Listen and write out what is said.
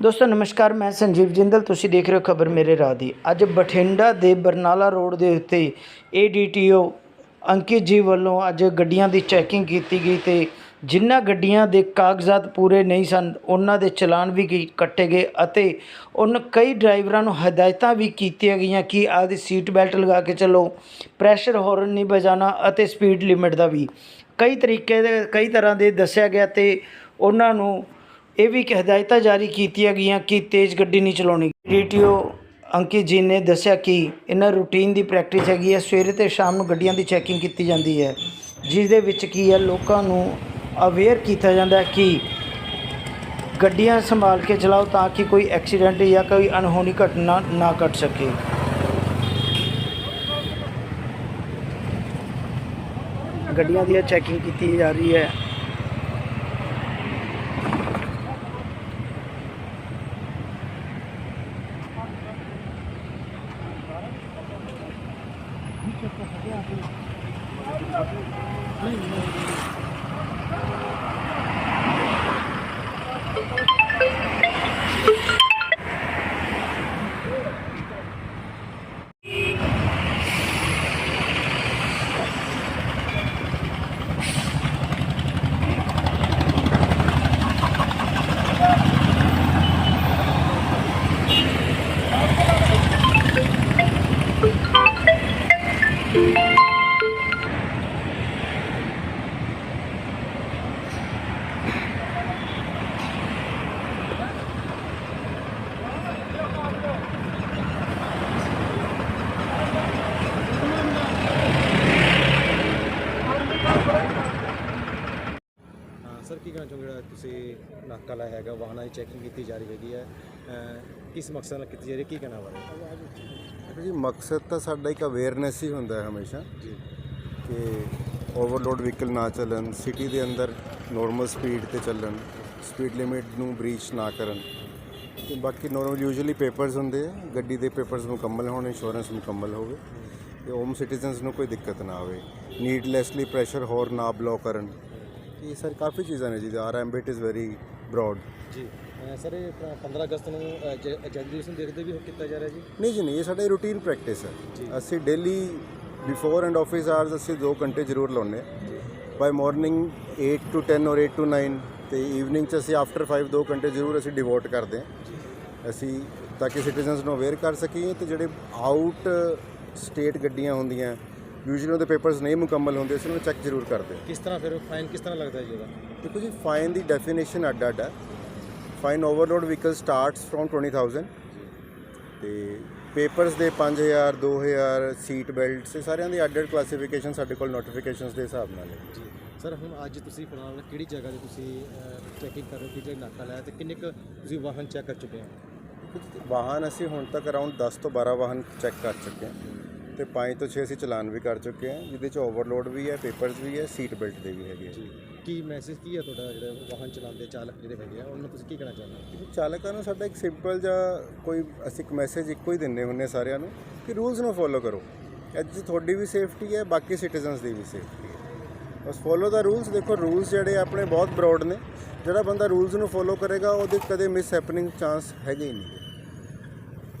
ਦੋਸਤੋ, ਨਮਸਕਾਰ, ਮੈਂ ਸੰਜੀਵ ਜਿੰਦਲ। ਤੁਸੀਂ ਦੇਖ ਰਹੇ ਹੋ ਖਬਰ ਮੇਰੇ ਰਾਹ ਦੀ। ਅੱਜ ਬਠਿੰਡਾ ਦੇ ਬਰਨਾਲਾ ਰੋਡ ਦੇ ਉੱਤੇ ਏਡੀਟੀਓ ਅੰਕਿਤ ਜੀ ਵੱਲੋਂ ਅੱਜ ਗੱਡੀਆਂ ਦੀ ਚੈਕਿੰਗ ਕੀਤੀ ਗਈ ਤੇ ਜਿਨ੍ਹਾਂ ਗੱਡੀਆਂ ਦੇ ਕਾਗਜ਼ਾਤ ਪੂਰੇ ਨਹੀਂ ਸਨ, ਉਹਨਾਂ ਦੇ ਚਲਾਨ ਵੀ ਕੀ- ਕੱਟੇ ਗਏ ਅਤੇ ਉਹਨਾਂ ਕਈ ਡਰਾਈਵਰਾਂ ਨੂੰ ਹਦਾਇਤਾਂ ਵੀ ਕੀਤੀਆਂ ਗਈਆਂ ਕਿ ਆਪਦੀ ਸੀਟ ਬੈਲਟ ਲਗਾ ਕੇ ਚੱਲੋ, ਪ੍ਰੈਸ਼ਰ ਹਾਰਨ ਨਹੀਂ ਵਜਾਉਣਾ ਅਤੇ ਸਪੀਡ ਲਿਮਿਟ ਦਾ ਵੀ। ਕਈ ਤਰੀਕੇ ਦੇ, ਕਈ ਤਰ੍ਹਾਂ ਦੇ ਦੱਸਿਆ ਗਿਆ ਤੇ ਉਹਨਾਂ ਨੂੰ ਇਹ ਵੀ ਇੱਕ ਹਦਾਇਤਾਂ ਜਾਰੀ ਕੀਤੀਆਂ ਗਈਆਂ ਕਿ ਤੇਜ਼ ਗੱਡੀ ਨਹੀਂ ਚਲਾਉਣੀ। ਡੀਟੀਓ ਅੰਕਿਤ ਜੀ ਨੇ ਦੱਸਿਆ ਕਿ ਇਹਨਾਂ ਰੂਟੀਨ ਦੀ ਪ੍ਰੈਕਟਿਸ ਹੈਗੀ ਹੈ। ਸਵੇਰੇ ਤੇ ਸ਼ਾਮ ਨੂੰ ਗੱਡੀਆਂ ਦੀ ਚੈਕਿੰਗ ਕੀਤੀ ਜਾਂਦੀ ਹੈ ਜਿਸ ਦੇ ਵਿੱਚ ਕੀ ਹੈ, ਲੋਕਾਂ ਨੂੰ ਅਵੇਅਰ ਕੀਤਾ ਜਾਂਦਾ ਕਿ ਗੱਡੀਆਂ ਸੰਭਾਲ ਕੇ ਚਲਾਓ ਤਾਂ ਕਿ ਕੋਈ ਐਕਸੀਡੈਂਟ ਜਾਂ ਕੋਈ ਅਣਹੋਣੀ ਘਟਨਾ ਨਾ ਘਟ ਸਕੇ। ਗੱਡੀਆਂ ਦੀ ਚੈਕਿੰਗ ਕੀਤੀ ਜਾ ਰਹੀ ਹੈ। ਹਾਂ ਸਰ ਕੀ ਕਹਿਣਾ ਚਾਹੋਗੇ? ਜਿਹੜਾ ਤੁਸੀਂ ਨਾਕਾ ਲਾਇਆ ਹੈਗਾ ਵਾਹਨਾਂ ਦੀ ਚੈਕਿੰਗ ਕੀਤੀ ਜਾ ਰਹੀ ਹੈਗੀ ਹੈ ਅਹ ਕਿਸ ਮਕਸਦ ਨਾਲ ਕੀਤੀ ਜਾ ਰਹੀ ਹੈ? ਕੀ ਕਹਿਣਾ ਬਾਰੇ ਦੇਖੋ ਜੀ ਮਕਸਦ ਤਾਂ ਸਾਡਾ ਇੱਕ ਅਵੇਅਰਨੈਸ ਹੀ ਹੁੰਦਾ ਹੈ ਹਮੇਸ਼ਾ ਜੀ। ਕਿ ਓਵਰਲੋਡ ਵਹੀਕਲ ਨਾ ਚੱਲਣ ਸਿਟੀ ਦੇ ਅੰਦਰ ਨੋਰਮਲ ਸਪੀਡ ਤੇ ਚੱਲਣ ਸਪੀਡ ਲਿਮਿਟ ਨੂੰ ਬ੍ਰੀਚ ਨਾ ਕਰਨ। ਤੇ ਬਾਕੀ ਨੋਰਮਲ ਯੂਜੂਅਲੀ ਪੇਪਰਸ ਹੁੰਦੇ ਆ ਗੱਡੀ ਦੇ ਪੇਪਰਸ ਮੁਕੰਮਲ ਹੋਣ ਇੰਸ਼ੋਰੈਂਸ ਮੁਕੰਮਲ ਹੋਵੇ। ਤੇ ਹੋਮ ਸਿਟੀਜ਼ਨਸ ਨੂੰ ਕੋਈ ਦਿੱਕਤ ਨਾ ਆਵੇ। ਨੀਡਲੈਸਲੀ ਪ੍ਰੈਸ਼ਰ ਹੋਰ ਨਾ ਬਲੋ ਕਰਨ। ਇਹ ਸਰ ਕਾਫੀ ਚੀਜ਼ਾਂ ਨੇ ਜੀ our ambit is very broad ਜੀ ਸਰ ਇਹ ਆਪਣਾ 15 ਅਗਸਤ ਨੂੰ ਜਨਰੇਸ਼ਨ ਦੇਖਦੇ ਵੀ ਕੀਤਾ ਜਾ ਰਿਹਾ ਜੀ? ਨਹੀਂ ਜੀ ਨਹੀਂ ਇਹ ਸਾਡੀ ਰੂਟੀਨ ਪ੍ਰੈਕਟਿਸ ਹੈ। ਅਸੀਂ daily before and office hours ਅਸੀਂ 2 ਘੰਟੇ ਜ਼ਰੂਰ ਲਾਉਂਦੇ ਹਾਂ। ਬਾਈ ਮਾਰਨਿੰਗ 8 ਟੂ 10 ਔਰ 8 ਟੂ 9 ਤੇ ਈਵਨਿੰਗ ਚ ਅਸੀਂ ਆਫਟਰ 5 2 ਘੰਟੇ ਜ਼ਰੂਰ ਅਸੀਂ ਡਿਵੋਟ ਕਰਦੇ ਹਾਂ। ਅਸੀਂ ਤਾਂ ਕਿ ਸਿਟੀਜ਼ਨਸ ਨੂੰ ਅਵੇਅਰ ਕਰ ਸਕੀਏ ਤੇ ਜਿਹੜੇ ਆਊਟ ਸਟੇਟ ਗੱਡੀਆਂ ਹੁੰਦੀਆਂ ਯੂਜੂਅਲੀ ਉਹਦੇ ਪੇਪਰਸ ਨਹੀਂ ਮੁਕੰਮਲ ਹੁੰਦੇ ਅਸੀਂ ਉਹਨੂੰ ਚੈੱਕ ਜ਼ਰੂਰ ਕਰਦੇ ਹਾਂ। ਕਿਸ ਤਰ੍ਹਾਂ ਫਿਰ ਫਾਈਨ ਕਿਸ ਤਰ੍ਹਾਂ ਲੱਗਦਾ ਜੀ ਇਹਦਾ ਦੇਖੋ ਜੀ ਫਾਈਨ ਦੀ ਡੈਫੀਨੇਸ਼ਨ ਅੱਡ ਅੱਡ ਹੈ fine overload vehicle starts from 20000 ਤੇ ਪੇਪਰਸ ਦੇ 5000 2000 ਸੀਟ ਬੈਲਟਸ ਇਹ ਸਾਰਿਆਂ ਦੀ ਅੱਡ ਅੱਡ ਕਲਾਸੀਫਿਕੇਸ਼ਨ ਸਾਡੇ ਕੋਲ ਨੋਟੀਫਿਕੇਸ਼ਨਸ ਦੇ ਹਿਸਾਬ ਨਾਲ ਹੈ। ਜੀ। ਸਰ ਹੁਣ ਅੱਜ ਤੁਸੀਂ ਫਿਲਹਾਲ ਕਿਹੜੀ ਜਗ੍ਹਾ ਤੇ ਤੁਸੀਂ ਚੈਕਿੰਗ ਕਰ ਰਹੇ ਹੋ? ਕਿਹੜੇ ਨਾਕਾ ਲਾਇਆ ਤੇ ਕਿੰਨੇ ਕੁ ਤੁਸੀਂ ਵਾਹਨ ਚੈੱਕ ਕਰ ਚੁੱਕੇ ਹੋ? ਵਾਹਨ ਅਸੀਂ ਹੁਣ ਤੱਕ ਅਰਾਊਂਡ 10 ਤੋਂ 12 ਵਾਹਨ ਚੈੱਕ ਕਰ ਚੁੱਕੇ ਹਾਂ। ਤੇ 5 ਤੋਂ 6 ਅਸੀਂ ਚਲਾਨ ਵੀ ਕਰ ਚੁੱਕੇ ਹਾਂ ਜਿਹਦੇ ਚ ਓਵਰਲੋਡ ਵੀ ਹੈ ਪੇਪਰਸ ਵੀ ਹੈ ਸੀਟ ਬੈਲਟ ਦੇ ਵੀ ਹੈਗੇ। ਜੀ। ਕੀ ਮੈਸੇਜ ਕੀ ਹੈ ਤੁਹਾਡਾ ਜਿਹੜੇ ਵਾਹਨ ਚਲਾਉਂਦੇ ਚਾਲਕ ਜਿਹੜੇ ਹੈਗੇ ਆ ਉਹਨਾਂ ਨੂੰ ਤੁਸੀਂ ਕੀ ਕਹਿਣਾ ਚਾਹੁੰਦੇ ਹੋ? ਚਾਲਕਾਂ ਨੂੰ ਸਾਡਾ ਇੱਕ ਸਿੰਪਲ ਜਿਹਾ ਕੋਈ ਅਸੀਂ ਇੱਕ ਮੈਸੇਜ ਇੱਕੋ ਹੀ ਦਿੰਦੇ ਹੁੰਨੇ ਸਾਰਿਆਂ ਨੂੰ ਕਿ ਰੂਲਸ ਨੂੰ ਫੋਲੋ ਕਰੋ। ਅੱਜ ਤੁਹਾਡੀ ਵੀ ਸੇਫਟੀ ਹੈ ਬਾਕੀ ਸਿਟੀਜ਼ਨਸ ਦੀ ਵੀ ਸੇਫਟੀ ਹੈ। ਬਸ ਫੋਲੋ ਦਾ ਰੂਲਸ ਦੇਖੋ ਰੂਲਸ ਜਿਹੜੇ ਆਪਣੇ ਬਹੁਤ ਬਰੋਡ ਨੇ। ਜਿਹੜਾ ਬੰਦਾ ਰੂਲਸ ਨੂੰ ਫੋਲੋ ਕਰੇਗਾ ਉਹਦੇ ਕਦੇ ਮਿਸ ਹੈਪਨਿੰਗ ਚਾਂਸ ਹੈਗੇ ਹੀ ਨਹੀਂ।